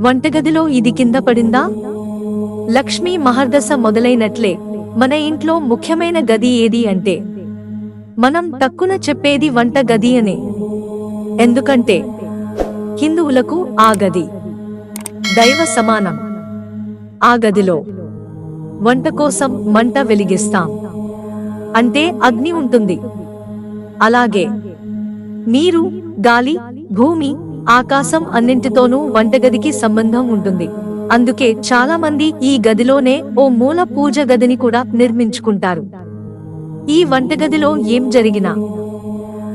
వంటగదిలో ఇది కింద పడిందా? లక్ష్మీ మహర్దశ మొదలైనట్లే మన ఇంట్లో ముఖ్యమైన గది ఏది అంటే మనం తక్కున చెప్పేది వంట గది అనే. ఎందుకంటే హిందువులకు ఆ గది దైవ సమానం. ఆ గదిలో వంట కోసం మంట వెలిగిస్తాం. అంటే అగ్ని ఉంటుంది. అలాగే నీరు గాలి భూమి ఆకాశం అన్నింటితోనూ వంటగదికి సంబంధం ఉంటుంది. అందుకే చాలా మంది ఈ గదిలోనే ఓ మూల పూజ గదిని కూడా నిర్మించుకుంటారు. ఈ వంటగదిలో ఏం జరిగినా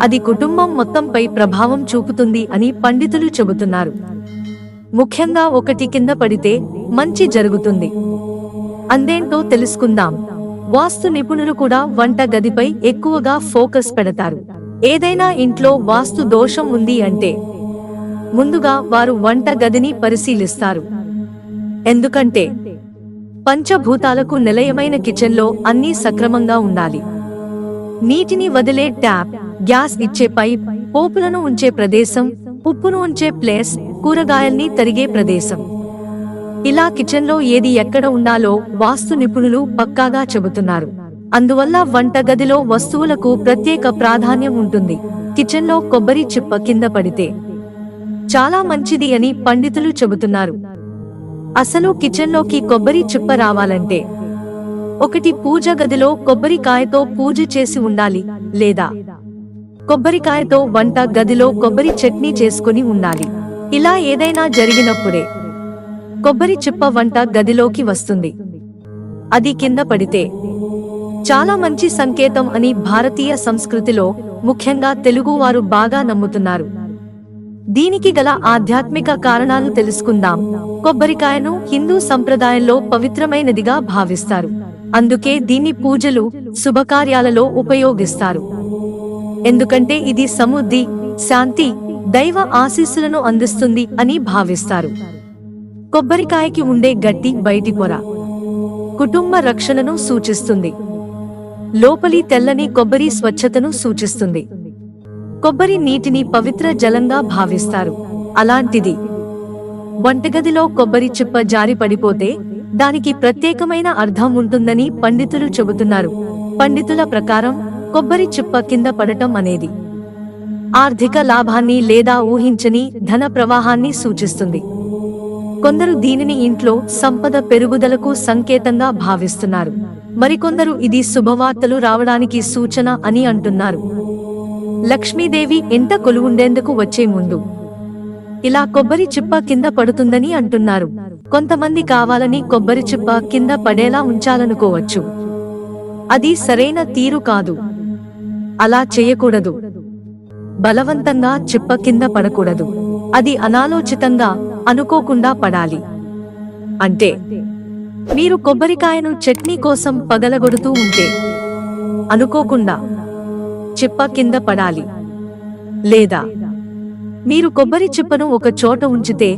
అది కుటుంబం మొత్తంపై ప్రభావం చూపుతుంది అని పండితులు చెబుతున్నారు. ముఖ్యంగా ఒకటి కింద పడితే మంచి జరుగుతుంది. అందేంటో తెలుసుకుందాం. వాస్తు నిపుణులు కూడా వంట గదిపై ఎక్కువగా ఫోకస్ పెడతారు. ఏదైనా ఇంట్లో వాస్తు దోషం ఉంది అంటే ముందుగా వారు వంట గదిని పరిశీలిస్తారు. ఎందుకంటే పంచభూతాలకు నిలయమైన కిచెన్లో అన్నీ సక్రమంగా ఉండాలి. నీటిని వదిలే ట్యాప్ గ్యాస్ ఇచ్చే పైప్ పోపులను ఉంచే ప్రదేశం ఉప్పును ఉంచే ప్లేస్ కూరగాయల్ని తరిగే ప్రదేశం. ఇలా కిచెన్లో ఏది ఎక్కడ ఉండాలో వాస్తు నిపుణులు పక్కాగా చెబుతున్నారు. అందువల్ల వంట గదిలో వస్తువులకు ప్రత్యేక ప్రాధాన్యం ఉంటుంది. కిచెన్లో కొబ్బరి చిప్ప కింద పడితే చాలా మంచిది అని పండితులు చెబుతున్నారు. అసలు కిచెన్లోకి కొబ్బరి చిప్ప రావాలంటే ఒకటి పూజ గదిలో కొబ్బరికాయతో పూజ చేసి ఉండాలి లేదా కొబ్బరికాయతో వంట గదిలో కొబ్బరి చట్నీ చేసుకుని ఉండాలి. ఇలా ఏదైనా జరిగినప్పుడే కొబ్బరి చిప్ప వంట గదిలోకి వస్తుంది. అది కింద పడితే చాలా మంచి సంకేతం అని భారతీయ సంస్కృతిలో ముఖ్యంగా తెలుగువారు బాగా నమ్ముతున్నారు. దీనికి గల ఆధ్యాత్మిక కారణాలు తెలుసుకుందాం. కొబ్బరికాయను హిందూ సంప్రదాయంలో పవిత్రమైనదిగా భావిస్తారు. అందుకే దీన్ని పూజలు శుభకార్యాలలో ఉపయోగిస్తారు. ఎందుకంటే ఇది సమృద్ధి శాంతి దైవ ఆశీస్సులను అందిస్తుంది అని భావిస్తారు. కొబ్బరికాయకి ఉండే గట్టి బయటి పొర. కుటుంబ రక్షణను సూచిస్తుంది. లోపలి తెల్లని కొబ్బరి స్వచ్ఛతను సూచిస్తుంది. కొబ్బరి నీటిని పవిత్ర జలంగా భావిస్తారు. అలాంటిది వంటగదిలో కొబ్బరి చిప్ప జారి పడిపోతే దానికి ప్రత్యేకమైన అర్థం ఉంటుందని పండితులు చెబుతున్నారు. పండితుల ప్రకారం కొబ్బరి చిప్ప కింద పడటం అనేది ఆర్థిక లాభాన్ని లేదా ఊహించని ధన ప్రవాహాన్ని సూచిస్తుంది. కొందరు దీనిని ఇంట్లో సంపద పెరుగుదలకు సంకేతంగా భావిస్తున్నారు. మరికొందరు ఇది శుభవార్తలు రావడానికి సూచన అని అంటున్నారు. లక్ష్మీదేవి ఇంట కొలువుండేందుకు వచ్చే ముందు. ఇలా కొబ్బరి చిప్ప కింద పడుతుందని అంటున్నారు. కొంతమంది కావాలని కొబ్బరి చిప్ప కింద పడేలా ఉంచాలనుకోవచ్చు. అది సరైన తీరు కాదు. అలా చేయకూడదు. బలవంతంగా చిప్ప కింద పడకూడదు. అది అనాలోచితంగా అనుకోకుండా పడాలి. అంటే మీరు కొబ్బరికాయను చట్నీ కోసం పగలగొడుతూ ఉంటే అనుకోకుండా చిప్ప కింద పడాలి. లేదా మీరు కొబ్బరి చిప్పను ఒక చోట ఉంచితే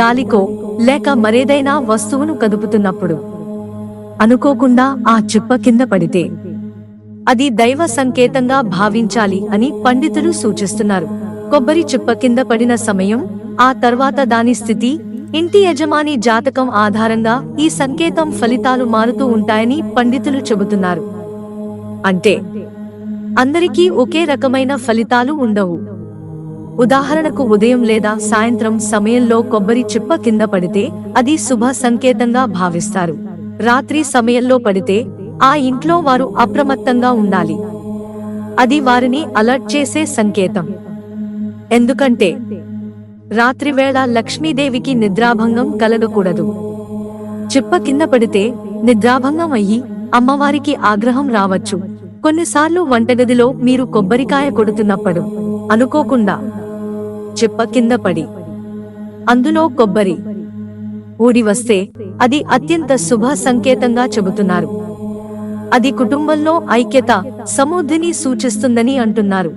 గాలికో లేక మరేదైనా వస్తువును కదుపుతున్నప్పుడు అనుకోకుండా ఆ చిప్ప కింద పడితే అది దైవ సంకేతంగా భావించాలి అని పండితులు సూచిస్తున్నారు. కొబ్బరి చిప్ప కింద పడిన సమయం ఆ తర్వాత దాని స్థితి ఇంటి యజమాని జాతకం ఆధారంగా ఈ సంకేతం ఫలితాలు మారుతూ ఉంటాయని పండితులు చెబుతున్నారు. అంటే అందరికీ ఒకే రకమైన ఫలితాలు ఉండవు. ఉదాహరణకు ఉదయం లేదా సాయంత్రం సమయంలో కొబ్బరి చిప్ప కింద పడితే అది శుభ సంకేతంగా భావిస్తారు. రాత్రి సమయంలో పడితే ఆ ఇంట్లో వారు అప్రమత్తంగా ఉండాలి. అది వారిని అలర్ట్ చేసే సంకేతం. ఎందుకంటే రాత్రివేళ లక్ష్మీదేవికి నిద్రాభంగం కలగకూడదు. చిప్ప కింద పడితే నిద్రాభంగం అయ్యి అమ్మవారికి ఆగ్రహం రావచ్చు. కొన్నిసార్లు వంటగదిలో మీరు కొబ్బరికాయ కొడుతున్నప్పుడు అనుకోకుండా చెప్ప కింద పడి అందులో కొబ్బరి ఊడి వస్తే అది అత్యంత శుభ సంకేతంగా చెబుతున్నారు. అది కుటుంబంలో ఐక్యత సమృద్ధిని సూచిస్తుందని అంటున్నారు.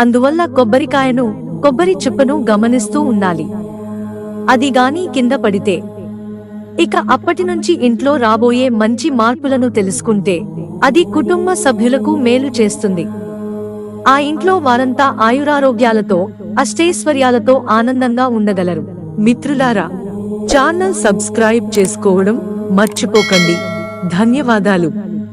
అందువల్ల కొబ్బరికాయను కొబ్బరి చిప్పను గమనిస్తూ ఉండాలి. అది గాని కింద పడితే ఇక అప్పటి నుంచి ఇంట్లో రాబోయే మంచి మార్పులను తెలుసుకుంటే అది కుటుంబ సభ్యులకు మేలు చేస్తుంది. ఆ ఇంట్లో వారంతా ఆయురారోగ్యాలతో అష్టైశ్వర్యాలతో ఆనందంగా ఉండగలరు. మిత్రులారా ఛానల్ సబ్స్క్రైబ్ చేసుకోవడం మర్చిపోకండి. ధన్యవాదాలు.